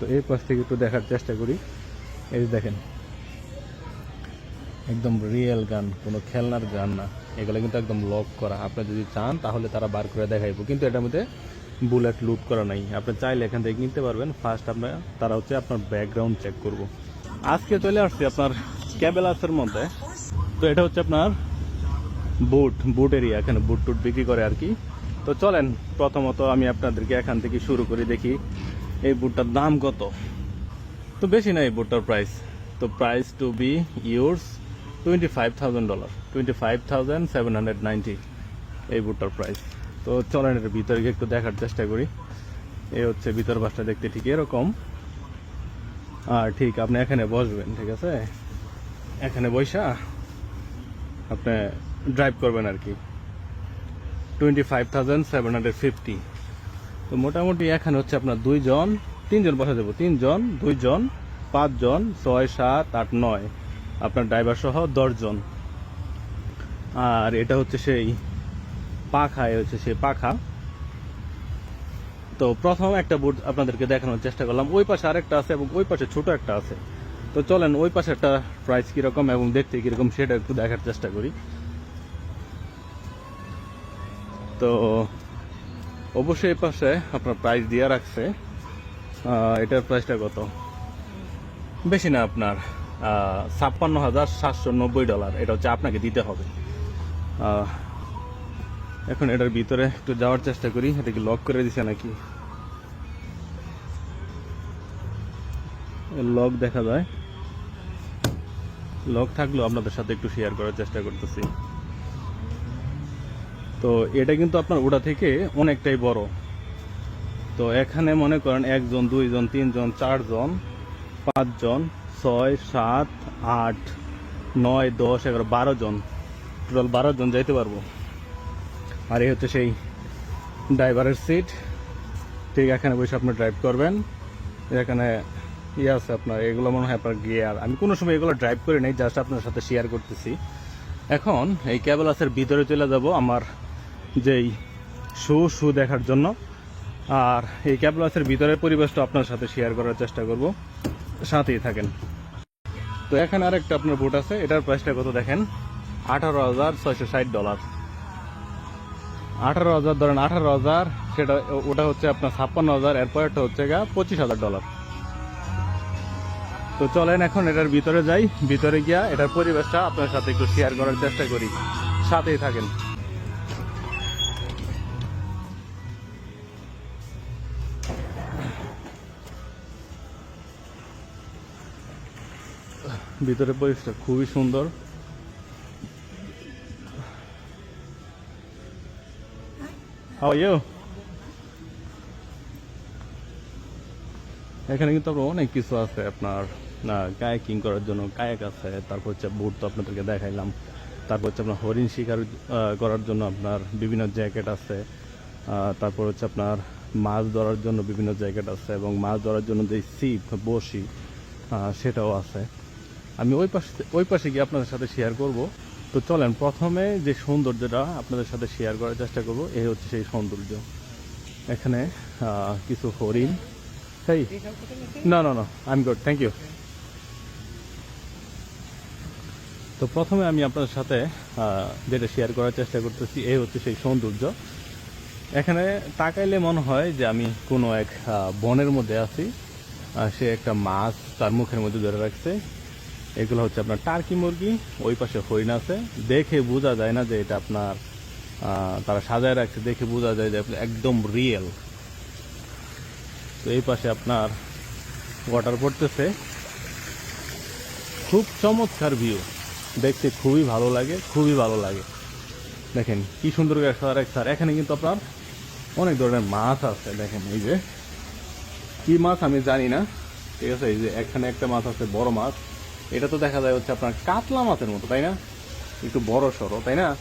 তো এই পাশ থেকে একটু দেখার চেষ্টা করি। এই দেখেন। একদম রিয়েল গান, কোনো খেলনার গান না। এগুলো কিন্তু একদম লক করা। আপনি যদি চান, তাহলে তারা বার করে দেখাইবো। কিন্তু এটার মধ্যে বুলেট লুট করা নাই। আপনি চাইলে এখান থেকে কিনতে পারবেন। ফার্স্ট আপনার তারা হচ্ছে আপনার ব্যাকগ্রাউন্ড চেক করব। আজকে চলে আসছি আপনার ক্যাবেলাসের মধ্যে। তো এটা হচ্ছে আপনার বুট বুট এরিয়া এখানে বুট টুট বিক্রি করে আর কি। তো চলেন, প্রথমত আমি আপনাদেরকে এখান থেকে শুরু করে, দেখি এই বুটটার দাম কত? তো বেশি না এই বুটটার প্রাইস তো price to be yours twenty five thousand dollar twenty five thousand seven hundred ninety এই বুটটার প্রাইস তো চলেন এর ভিতরে একটু দেখার চেষ্টা করি। এই হচ্ছে ভিতর বাসটা দেখতে ঠিক এরকম। আর ঠিক আপনি এখানে বসবেন, ঠিক আছে? এখানে বৈশা আপনি ড্রাইভ করবেন আর কি। Twenty five thousand seven hundred fifty তো মোটামুটি এখানে হচ্ছে আপনার দুইজন, তিনজন বসা যাব। তিনজন, দুইজন, পাঁচজন, ছয়, সাত, আট, নয়। আপনার ড্রাইভার সহ দশজন। আর এটা হচ্ছে সেই পাখা হচ্ছে সেই পাখা। তো প্রথম একটা বুট আপনাদেরকে দেখানোর চেষ্টা করলাম। ওই পাশে আরেকটা আছে এবং ওই পাশে ছোট একটা আছে। তো চলেন, ওই পাশে একটা প্রাইস কীরকম এবং দেখতে কীরকম সেটা একটু দেখার চেষ্টা করি। তো অবশ্যই পাশে আপনার প্রাইস দিয়ে রাখছে। এটার প্রাইসটা কত? বেশি না আপনার ছাপ্পান্ন হাজার সাতশো নব্বই ডলার এটা হচ্ছে আপনাকে দিতে হবে। এখন এটার ভিতরে একটু যাওয়ার চেষ্টা করি। এটা কি লক করে দিছে নাকি? লক দেখা যায়। লক থাকলেও আপনাদের সাথে একটু শেয়ার করার চেষ্টা করতেছি। তো এটা কিন্তু আপনার ওটা থেকে অনেকটাই বড়। তো এখানে মনে করেন একজন, দুইজন, তিনজন, চারজন, পাঁচজন, ছয়, সাত, আট, নয়, দশ, এগারো, বারো জন। টোটাল বারো জন যাইতে পারব। আর এই হচ্ছে সেই ড্রাইভারের সিট ঠিক এখানে বসে আপনি ড্রাইভ করবেন। এখানে ইয়ে আছে আপনার, এগুলো মনে হয় আপনার গিয়ার আমি কোনো সময় এগুলো ড্রাইভ করে নেই জাস্ট আপনার সাথে শেয়ার করতেছি। এখন এই ক্যাবেলাসের ভিতরে চলে যাব আমার যেই শু শু দেখার জন্য। আর এই ক্যাবেলাসের ভিতরের পরিবেশটা আপনার সাথে শেয়ার করার চেষ্টা করব। সাথেই থাকেন। তো এখানে আরেকটা আপনার বুট আছে, এটার প্রাইসটা কত দেখেন? আঠারো হাজার ছয়শো ষাট ডলার আঠারো হাজার, ধরেন আঠারো হাজার, সেটা, ওটা হচ্ছে আপনার ছাপ্পান্ন হাজার এরপর একটা হচ্ছে গা পঁচিশ হাজার ডলার তো চলেন এখন এটার ভিতরে যাই। ভিতরে গিয়া এটার পরিবেশটা আপনার সাথে একটু শেয়ার করার চেষ্টা করি। সাথেই থাকেন। ভিতরে পরিবেশটা খুবই সুন্দর? এখানে কিন্তু আপনার অনেক কিছু আছে আপনার কায়াকিং করার জন্য কায়াক আছে, তারপর হচ্ছে বুট তো আপনাদেরকে দেখাইলাম। তারপর হচ্ছে আপনার হরিণ শিকার করার জন্য আপনার বিভিন্ন জ্যাকেট আছে তারপর হচ্ছে আপনার মাছ ধরার জন্য বিভিন্ন জ্যাকেট আছে এবং মাছ ধরার জন্য যে সিপ, বসি সেটাও আছে। আমি ওই পাশে ওই পাশে গিয়ে আপনাদের সাথে শেয়ার করব। তো চলেন, প্রথমে যে সৌন্দর্যটা আপনাদের সাথে শেয়ার করার চেষ্টা করব, এই হচ্ছে সেই সৌন্দর্য। এখানে কিছু হরিণ। সেই না না না I am good thank you তো প্রথমে আমি আপনাদের সাথে যেটা শেয়ার করার চেষ্টা করতেছি, এই হচ্ছে সেই সৌন্দর্য। এখানে তাকাইলে মনে হয় যে আমি কোনো এক বনের মধ্যে আছি। সে একটা মাছ তার মুখের মধ্যে ধরে রাখছে। এগুলো হচ্ছে আপনার টার্কি মুরগি, ওই পাশে হরিণ আছে। দেখে বোঝা যায় না যে এটা আপনার তারা সাজায় রাখছে। দেখে বোঝা যায় যে একদম রিয়েল তো এই পাশে আপনার ওয়াটার পড়তেছে। খুব চমৎকার ভিউ দেখতে খুবই ভালো লাগে, খুবই ভালো লাগে। দেখেন, কি সুন্দর একশো এক স্যার এখানে কিন্তু আপনার অনেক ধরনের মাছ আছে। দেখেন, এই যে, কি মাছ আমি জানি না। ঠিক আছে, এই যে এখানে একটা মাছ আছে, বড় মাছ। এটা তো দেখা যায় হচ্ছে আপনার কাতলা মাছের মতো, তাই না? একটু বড় সড়ো, তাই না?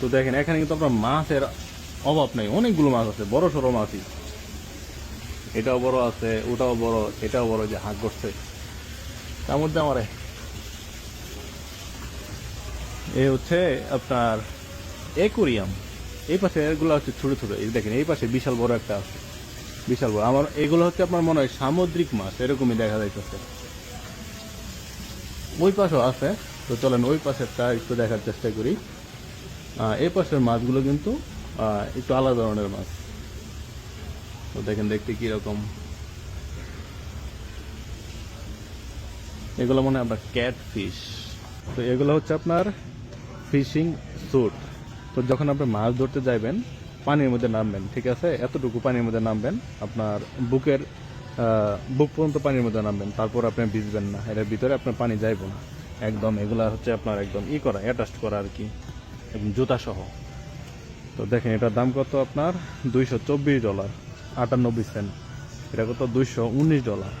তো দেখেন, এখানে কিন্তু আপনার মাছের অভাব নেই। অনেকগুলো মাছ আছে, বড় সড়ো মাছই। এটাও বড় আছে, ওটাও বড়, এটাও বড় যে হাঁক করছে তার মধ্যে আমার এ হচ্ছে আপনার একুরিয়াম। এই পাশে এগুলো হচ্ছে ছোট ছোট, এই দেখেন, এই পাশে বিশাল বড় একটা আছে। বিশাল বড়। আমার এগুলো হচ্ছে আপনার মনে হয় সামুদ্রিক মাছ, এরকমই দেখা যাইতেছে। ওই পাশেও আছে। তো চলেন ওই পাশেরটা একটু দেখার চেষ্টা করি। এই পাশের মাছগুলো কিন্তু একটু আলাদা ধরনের মাছ। তো দেখেন দেখতে কীরকম এগুলো মনে হয় আপনার ক্যাট ফিশ তো এগুলো হচ্ছে আপনার ফিশিং স্যুট তো যখন আপনি মাছ ধরতে যাবেন পানির মধ্যে নামবেন, ঠিক আছে? এতটুকু পানির মধ্যে নামবেন, আপনার বুকের বুক পর্যন্ত পানির মধ্যে নামবেন, তারপর আপনি ভিজবেন না। এটার ভিতরে আপনার পানি যাইব না। একদম এগুলা হচ্ছে আপনার একদম ই করা অ্যাটাচ করা আর কি, একদম জুতা সহ তো দেখেন, এটার দাম কত আপনার? দুইশো চব্বিশ ডলার, আটানব্বই সেন্ট। এটা কত? দুইশো উনিশ ডলার,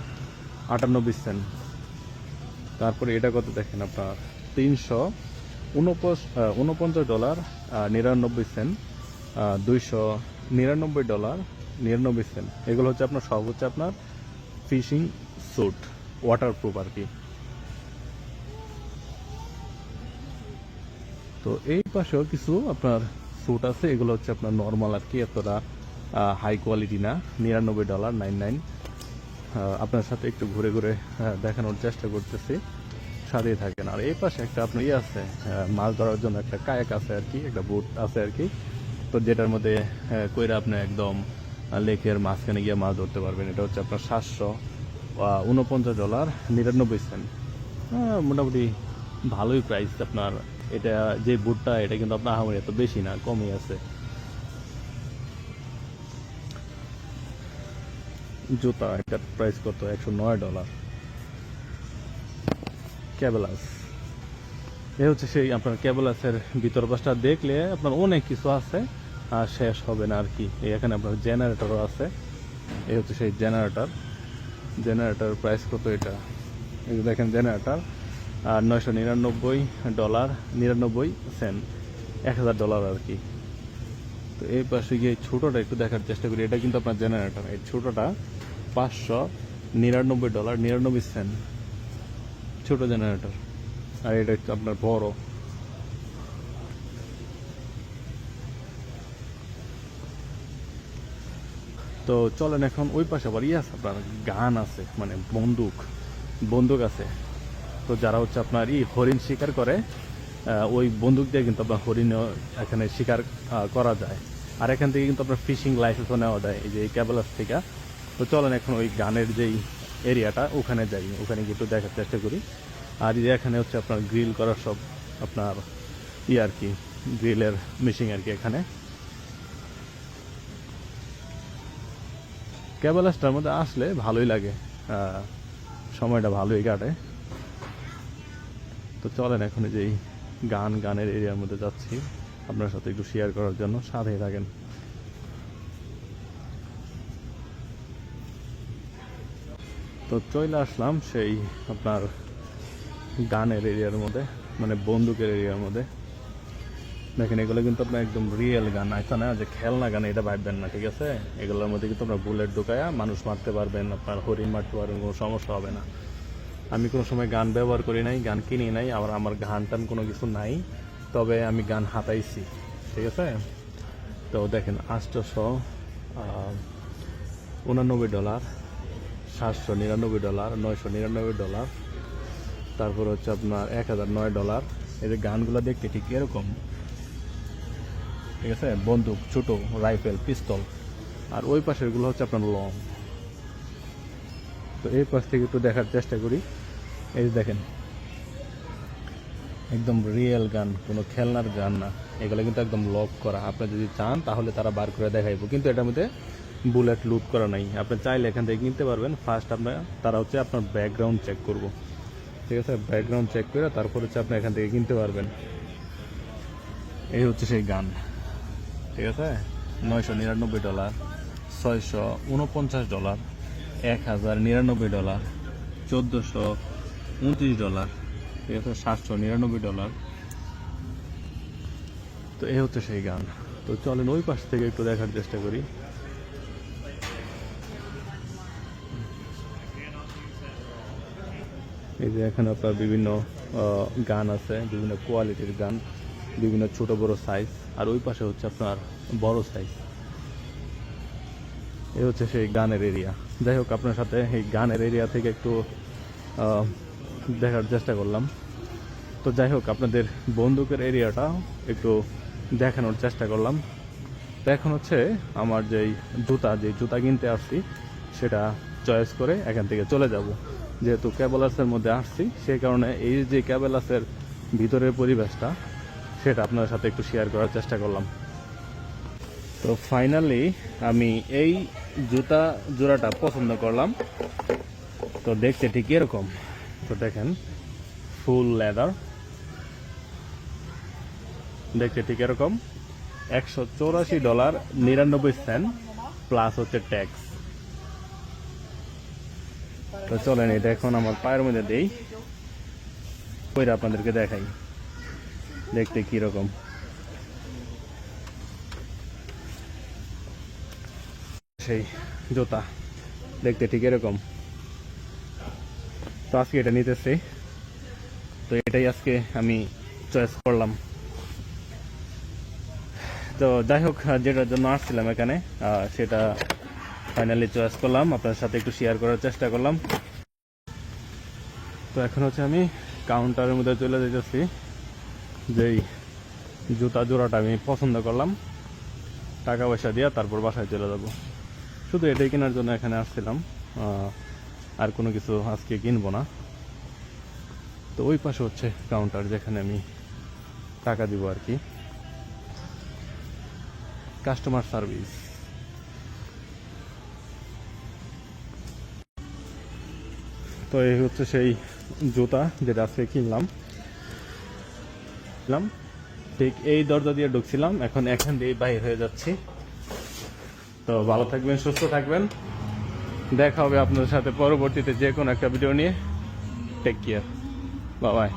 আটানব্বই সেন্ট। তারপরে এটা কত দেখেন আপনার? তিনশো উনপঞ্চাশ ডলার নিরানব্বই সেন্ট দুইশো নিরানব্বই ডলার নিরানব্বই সেন্ট। এগুলো হচ্ছে আপনার হচ্ছে আপনার ফিশিং স্যুট ওয়াটারপ্রুফ আর কি। তো এই পাশেও কিছু আপনার স্যুট আছে, এগুলো হচ্ছে আপনার নর্মাল আর কি, এতটা হাই কোয়ালিটি না, নিরানব্বই ডলার নাইন নাইন আপনার সাথে একটু ঘুরে ঘুরে দেখানোর চেষ্টা করতেছি, সাথেই থাকেন। আর এই পাশে একটা আপনার ইয়ে আছে মাছ ধরার জন্য একটা কায়াক আছে আর কি, একটা বোট আছে আর কি। তো যেটার মধ্যে কইরা আপনি একদম লেকের মাঝখানে গিয়ে মাছ ধরতে পারবেন। এটা হচ্ছে আপনার সাতশো উনপঞ্চাশ ডলার নিরানব্বই সেন্ট আহ, মোটামুটি ভালোই প্রাইস আপনার। এটা যে বুটটা এটা কিন্তু আপনার আহামরি এত বেশি না কমই আছে। জুতা এটার প্রাইস কত? একশো নয় ডলার ক্যাবেলাস এ হচ্ছে সেই আপনার ক্যাবেলাসের ভিতর পাশটা দেখলে আপনার অনেক কিছু আছে। আর শেষ হবে না আর কি। এখানে আপনার জেনারেটরও আছে। এই হচ্ছে সেই জেনারেটর জেনারেটর প্রাইস কত এটা? এই দেখেন জেনারেটর আর নয়শো নিরানব্বই ডলার নিরানব্বই সেন্ট এক হাজার ডলার আর কি। তো এই পাশে গিয়ে ছোটোটা একটু দেখার চেষ্টা করি। এটা কিন্তু আপনার জেনারেটর এই ছোটোটা পাঁচশো নিরানব্বই ডলার নিরানব্বই সেন্ট ছোটো জেনারেটর আর এটা আপনার বড়। তো চলেন এখন ওই পাশে আবার ইয়ে আছে আপনার গান আছে মানে বন্দুক বন্দুক আছে। তো যারা হচ্ছে আপনার ই হরিণ শিকার করে ওই বন্দুক দিয়ে কিন্তু আপনার হরিণ এখানে শিকার করা যায়। আর এখান থেকে কিন্তু আপনার ফিশিং লাইসেন্সও নেওয়া যায়, এই যে এই ক্যাবেলাস থেকে। তো চলেন এখন ওই গানের যেই এরিয়াটা, ওখানে যাই, ওখানে গিয়ে একটু দেখার চেষ্টা করি। আর যে এখানে হচ্ছে আপনার গ্রিল করার সব আপনার ই আর কি, গ্রিলের মেশিন আর কি এখানে। ক্যাবেলাসটার মধ্যে আসলে ভালোই লাগে। সময়টা ভালোই কাটে। তো চলেন এখন এই যে গান, গানের এরিয়ার মধ্যে যাচ্ছি। আপনার সাথে একটু শেয়ার করার জন্য সাথেই থাকেন। তো চলে আসলাম সেই আপনার গানের এরিয়ার মধ্যে মানে বন্দুকের এরিয়ার মধ্যে। দেখেন, এগুলো কিন্তু আপনার একদম রিয়েল গান। আছে না, যে খেলনা গান, এটা ভাববেন না, ঠিক আছে? এগুলোর মধ্যে কিন্তু আপনার বুলেট ঢুকায়া মানুষ মারতে পারবেন, আপনার হরিণ মারতে পারবেন, কোনো সমস্যা হবে না। আমি কোনো সময় গান ব্যবহার করি নাই, গান কিনি নাই, আবার আমার গান টান কোনো কিছু নাই, তবে আমি গান হাতাইছি, ঠিক আছে? তো দেখেন আটশোশো উনানব্বই ডলার, সাতশো নিরানব্বই ডলার, নয়শো নিরানব্বই ডলার, তারপর হচ্ছে আপনার এক হাজার নয় ডলার। যে গানগুলো দেখতে ঠিক এরকম। ঠিক আছে? বন্দুক, ছোট রাইফেল, পিস্তল। আর ওই পাশেরগুলো হচ্ছে আপনার লং। তো এই পাশ থেকে একটু দেখার চেষ্টা করি। এই দেখেন। একদম রিয়েল গান কোনো খেলনার গান না। এগুলো কিন্তু একদম লক করা। আপনি যদি চান, তাহলে তারা বার করে দেখাইবো। কিন্তু এটার মধ্যে বুলেট লুট করা নাই। আপনি চাইলে এখান থেকে কিনতে পারবেন। ফার্স্ট আপনার তারা হচ্ছে আপনার ব্যাকগ্রাউন্ড চেক করব। ঠিক আছে? ব্যাকগ্রাউন্ড চেক করে তারপর হচ্ছে আপনি এখান থেকে কিনতে পারবেন। এই হচ্ছে সেই গান ঠিক আছে? নয়শো নিরানব্বই ডলার, ছয়শো উনপঞ্চাশ ডলার, এক হাজার নিরানব্বই ডলার, চোদ্দোশো উনত্রিশ ডলার, ঠিক আছে? সাতশো নিরানব্বই ডলার। তো এই হচ্ছে সেই গান। তো চলেন ওই পাশ থেকে একটু দেখার চেষ্টা করি। এই যে এখানে আপনার বিভিন্ন গান আছে, বিভিন্ন কোয়ালিটির গান। বিভিন্ন ছোট বড় সাইজ আর ওই পাশে হচ্ছে আপনার বড় সাইজ এই হচ্ছে সেই গানের এরিয়া যাই হোক, আপনার সাথে এই গানের এরিয়া থেকে একটু দেখার চেষ্টা করলাম। তো যাই হোক, আপনাদের বন্দুকের এরিয়াটা একটু দেখানোর চেষ্টা করলাম। তো এখন হচ্ছে আমার যেই জুতা যে জুতা কিনতে আসছি, সেটা চয়েস করে এখান থেকে চলে যাব। যেহেতু ক্যাবেলাসের মধ্যে আসছি, সেই কারণে এই যে ক্যাবেলাসের ভিতরের পরিবেশটা সেটা আপনার সাথে একটু শেয়ার করার চেষ্টা করলাম। তো ফাইনালি আমি এই জুতা জোড়াটা পছন্দ করলাম। তো দেখতে ঠিক এরকম। তো দেখেন ফুল লেদার দেখতে ঠিক এরকম। একশো চৌরাশি ডলার নিরানব্বই সেন্ট প্লাস হচ্ছে ট্যাক্স তো চলেন, এটা এখন আমার পায়ের মধ্যে দেই। কইরা আপনাদেরকে দেখাই। দেখতে কীরকম। সেই জুতা দেখতে ঠিক এরকম। তো আজকে এটা নিতেছি। তো এটাই আজকে আমি চয়েস করলাম। তো যাই হোক যেটার জন্য আসছিলাম এখানে সেটা ফাইনালি চয়েস করলাম। আপনার সাথে একটু শেয়ার করার চেষ্টা করলাম। তো এখন হচ্ছে আমি কাউন্টারের মধ্যে চলে যেতেছি যেই জুতা জোড়াটা আমি পছন্দ করলাম, টাকা পয়সা দিয়ে তারপর বাসায় চলে যাব। শুধু এটাই কেনার জন্য এখানে আসছিলাম আর কোনো কিছু আজকে কিনবো না। তো ওই পাশে হচ্ছে কাউন্টার যেখানে আমি টাকা দিব আর কি। কাস্টমার সার্ভিস তো এই হচ্ছে সেই জুতা যেটা আজকে কিনলাম। কিনলাম ঠিক এই দরজা দিয়ে ঢুকছিলাম। এখন এখান দিয়ে বাইর হয়ে যাচ্ছি। তো ভালো থাকবেন, সুস্থ থাকবেন। দেখা হবে আপনাদের সাথে পরবর্তীতে যে কোনো একটা ভিডিও নিয়ে। টেক কেয়ার বাবাই